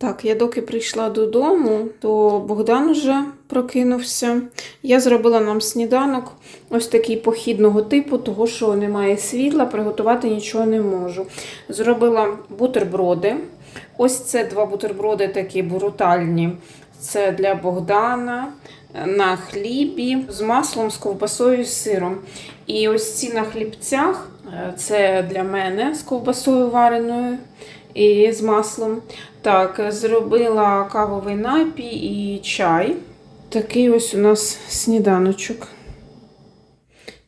Так, я доки прийшла додому, то Богдан уже прокинувся. Я зробила нам сніданок, ось такий похідного типу, того що немає світла, приготувати нічого не можу. Зробила бутерброди. Ось це два бутерброди такі брутальні. Це для Богдана е, на хлібі з маслом, з ковбасою і сиром. І ось ці на хлібцях е, це для мене з ковбасою вареною і з маслом. Так, зробила кавовий напій і чай. Такий ось у нас сніданочок.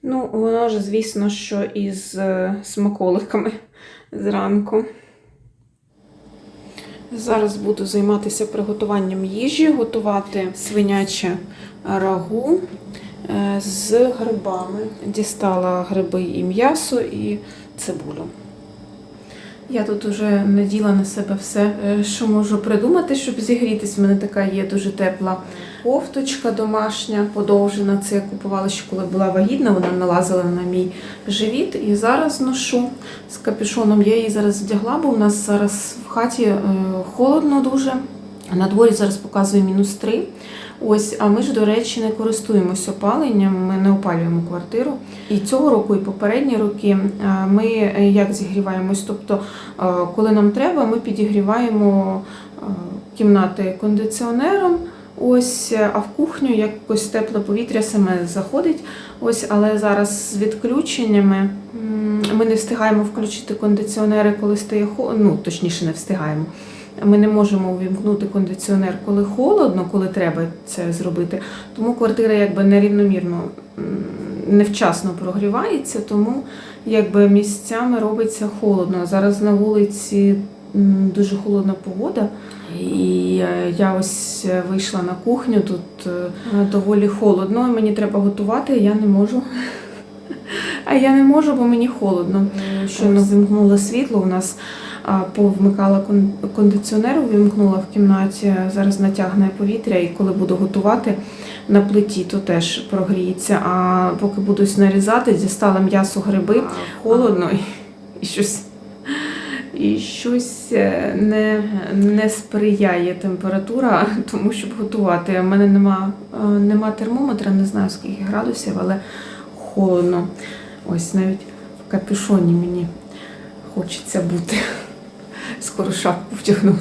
Ну, воно ж, звісно, що із е, смаколиками зранку. Зараз буду займатися приготуванням їжі, готувати свиняче рагу е, з грибами. Дістала гриби і м'ясо, і цибулю. Я тут уже наділа на себе все, е, що можу придумати, щоб зігрітись. У мене така є дуже тепла кофточка домашня, подовжена. Це я купувала ще коли була вагітна, вона налазила на мій живіт. І зараз ношу з капюшоном. Я її зараз вдягла, бо у нас зараз в хаті е, холодно дуже. На дворі зараз показує мінус 3. Ось, а ми ж, до речі, не користуємося опаленням, ми не опалюємо квартиру. І цього року, і попередні роки ми е, як зігріваємось? Тобто, е, коли нам треба, ми підігріваємо е, кімнати кондиціонером. Ось, е, а в кухню якось тепле повітря саме заходить. Ось, але зараз з відключеннями ми не встигаємо включити кондиціонери, коли стає хо- ну, точніше, не встигаємо. Ми не можемо увімкнути кондиціонер, коли холодно, коли треба це зробити. Тому квартира якби нерівномірно невчасно прогрівається, тому якби місцями робиться холодно. Зараз на вулиці дуже холодна погода. І е, я ось е, вийшла на кухню, тут е, доволі холодно, і мені треба готувати, я не можу. А я не можу, бо мені холодно. Щойно вимкнуло світло. У нас повмикала кон- кондиціонер, увімкнула в кімнаті. Зараз натягне повітря, і коли буду готувати на плиті, то теж прогріється. А поки буду нарізати, дістала м'ясо гриби, холодно і, і щось. І щось е, не, не сприяє температура, тому щоб готувати. У мене нема, е, нема термометра, не знаю скільки градусів, але холодно. Ось навіть в капюшоні мені хочеться бути. Скоро шапку втягну.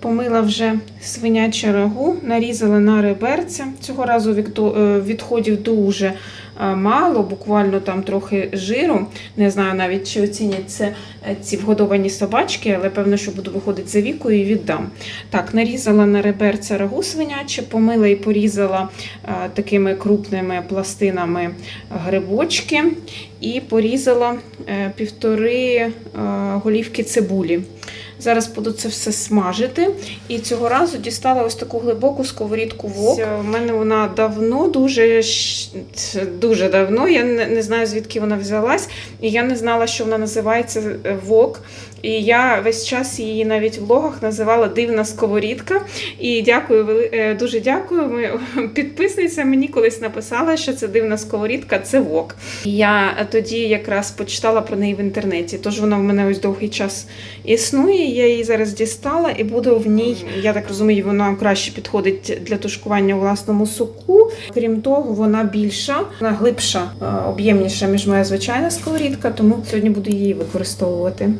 Помила вже свиняче рагу, нарізала на реберця. Цього разу е, відходів дуже е, мало, буквально там трохи жиру. Не знаю навіть, чи оцінять це е, ці вгодовані собачки, але певно, що буду виходити за вікою і віддам. Так, нарізала на реберця рагу свиняче, помила і порізала такими крупними пластинами грибочки і порізала е, півтори е, голівки цибулі. Зараз буду це все смажити. І цього разу дістала ось таку глибоку сковорідку вок. У мене вона давно, дуже, дуже давно. Я не, не знаю, звідки вона взялась. І я не знала, що вона називається е, вок. І я весь час її навіть в влогах називала дивна сковорідка. І дякую, дуже дякую. Підписниця мені колись написала, що це дивна сковорідка, це вок. Я тоді якраз почитала про неї в інтернеті. Тож вона в мене ось довгий час існує. Я її зараз дістала і буду в ній. Я так розумію, вона краще підходить для тушкування у власному соку. Крім того, вона більша, вона глибша, е, об'ємніша, ніж моя звичайна сковорідка, тому сьогодні буду її використовувати.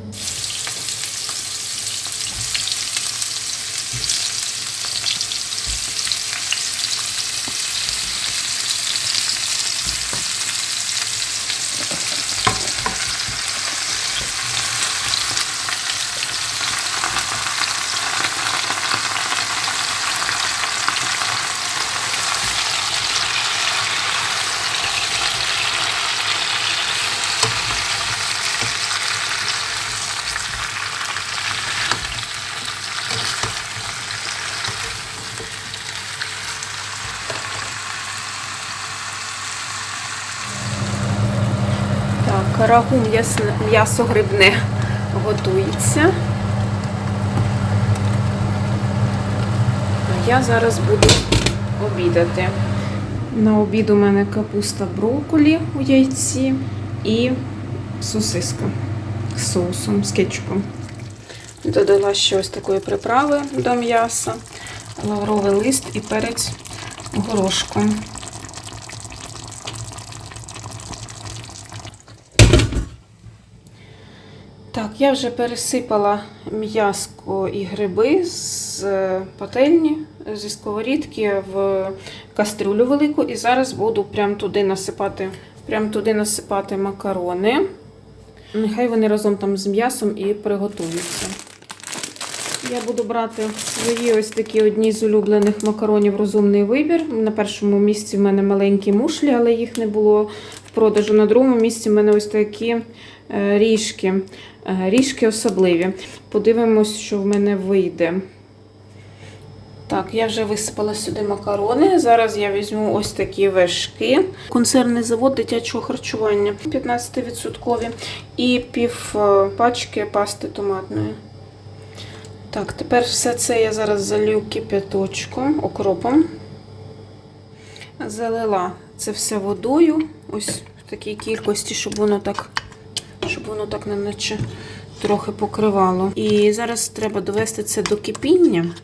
Так, рагу м'ясо грибне готується. А я зараз буду обідати. На обід у мене капуста брокколі у яйці і сосиска з соусом, з кетчупом. Додала ще ось такої приправи до м'яса, лавровий лист і перець горошком. Так, я вже пересипала м'яско і гриби з е, пательні, зі сковорідки в кастрюлю велику, і зараз буду прям туди насипати, прям туди насипати макарони. Нехай вони разом там з м'ясом і приготуються. Я буду брати свої ось такі одні з улюблених макаронів розумний вибір. На першому місці в мене маленькі мушлі, але їх не було в продажу. На другому місці в мене ось такі е, ріжки. Е, Ріжки особливі. Подивимось, що в мене вийде. Так, я вже висипала сюди макарони. Зараз я візьму ось такі вершки. Концерний завод дитячого харчування 15% і пів е, пачки пасти томатної. Так, тепер все це я зараз залью кип'яточком, окропом. Залила це все водою, ось в такій кількості, щоб воно так, щоб воно так не наче трохи покривало. І зараз треба довести це до кипіння.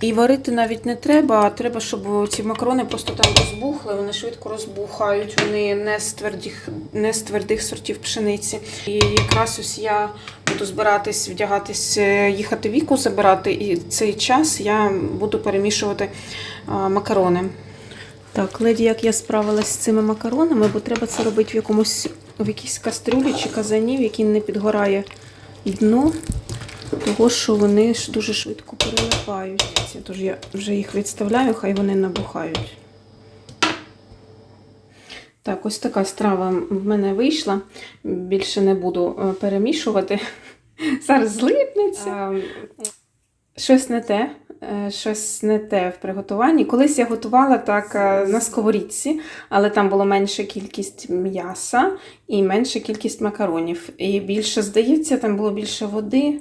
І варити навіть не треба, а треба, щоб ці макарони просто там розбухли, вони швидко розбухають, вони не з твердих, не з твердих сортів пшениці. І якраз ось я буду збиратись, вдягатись, е, їхати віку забирати, і цей час я буду перемішувати макарони. Так, леді, як я справилась з цими макаронами, бо треба це робити в якомусь в якійсь кастрюлі чи казані, в якій не підгорає дно, того що вони ж дуже швидко перелипають. Тож я вже їх відставляю, хай вони набухають. Так, ось така страва в мене вийшла. Більше не буду е, перемішувати. Зараз злипнеться. Щось не те. Е, Щось не те в приготуванні. Колись я готувала так е, на сковорідці, але там було менша кількість м'яса і менша кількість макаронів. І більше, здається, там було більше води.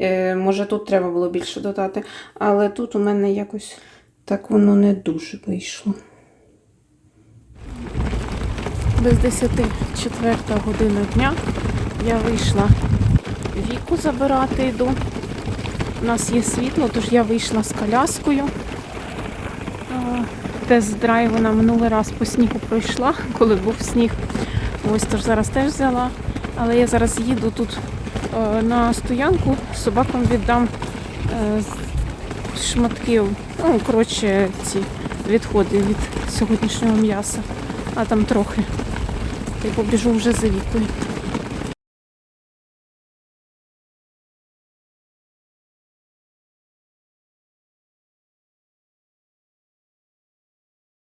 Е, Може, тут треба було більше додати, але тут у мене якось так воно не дуже вийшло. Без 10 четверта година дня я вийшла віку забирати йду. У нас є світло, тож я вийшла з коляскою. Тест-драйв вона минулий раз по снігу пройшла, коли був сніг. Ось тож зараз теж взяла. Але я зараз їду тут е, на стоянку, собакам віддам е, з- ну, коротше, ці відходи від сьогоднішнього м'яса. А там трохи. Й побіжу вже за вікою.